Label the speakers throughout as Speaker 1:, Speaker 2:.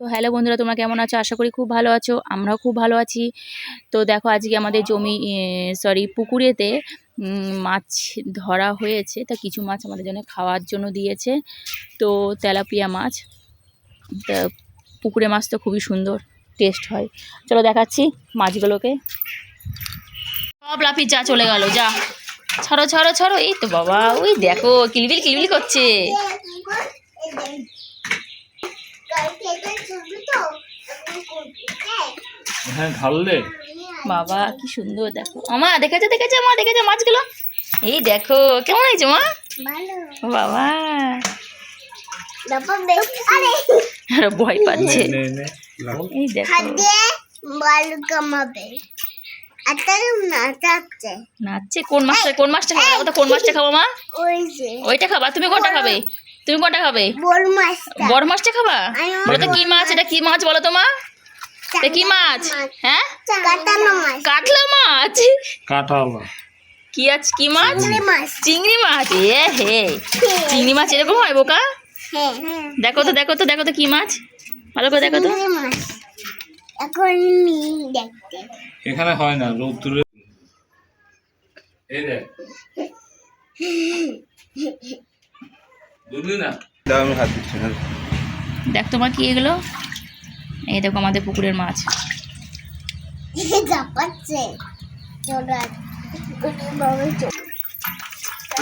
Speaker 1: তো হ্যালো বন্ধুরা, তোমরা কেমন আছো? আশা করি খুব ভালো আছো। আমরাও খুব ভালো আছি। তো দেখো, আজকে আমাদের জমি সরি পুকুরেতে মাছ ধরা হয়েছে। তা কিছু মাছ আমাদের জন্য খাওয়ার জন্য দিয়েছে। তো তেলাপিয়া মাছ। তা পুকুরে মাছ তো খুবই সুন্দর টেস্ট হয়। চলো দেখাচ্ছি মাছগুলোকে। সব লাফি যা চলে গেল, যা। ছাড়ো ছাড়ো ছাড়ো। এই তো বাবা, ওই দেখো, কিলবিল কিলবিল করছে।
Speaker 2: হ্যাঁ ঢাললে?
Speaker 1: বাবা কি সুন্দর দেখো। আমা দেখেছ দেখেছ মা দেখেছ মাছগুলো? এই দেখো কেমন হয়েছে মা? বাবা। আরও। ভয় পাচ্ছে। এই দেখো। নাচছে কোন মাছটা কোন মাছটা খাব? কোন মাছটা খাব মা? ওইটা খাবা তুমি কোনটা খাবে? তুমি কটা খাবে? বড় মাছটা খাবা? বলো তো কি মাছ এটা কি মাছ বলো তো মা? এটা কি মাছ? হ্যাঁ? কাতলা মাছ।
Speaker 2: কাঁঠালা
Speaker 1: কি আছ কি মাছ? চিংড়ি মাছ। এ হে। চিংড়ি মাছ এরকম হয় বোকা? দেখো তো দেখো তো দেখো তো কি মাছ। ভালো করে দেখো তো।
Speaker 3: এখানে
Speaker 2: হয় না রৌদ্রে এই দেখ। না
Speaker 4: আমি হাত দিচ্ছি না
Speaker 1: দেখ তোমার কি এগুলো। এই দেখো আমাদের পুকুরের মাছ।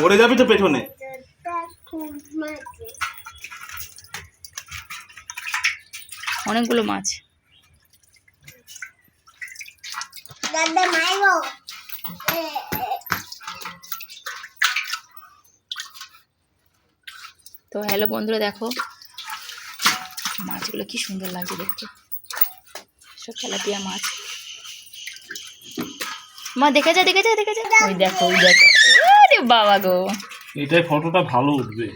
Speaker 4: পড়ে যাবি তো পেছনে।
Speaker 3: চোরটা খুব মাছে
Speaker 1: অনেকগুলো মাছ।
Speaker 3: দাদা মাইগো
Speaker 1: তো হ্যালো বন্ধুরা, দেখো। মাছগুলো কি সুন্দর লাগছে দেখতে। সব তেলাপিয়া মাছ। মা, দেখে যায় দেখে যায়, দেখে যা ওই দেখো ওই দেখো। বাবা গো।
Speaker 2: এটাই ফটোটা ভালো উঠবে।